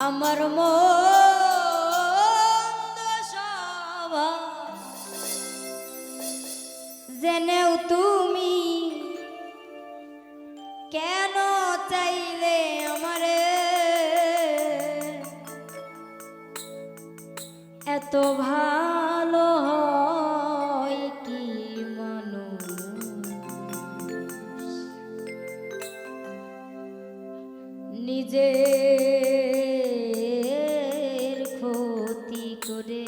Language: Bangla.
আমার জেনেও তুমি কেন চাইলে আমারে? এত ভালো মিনতি করে।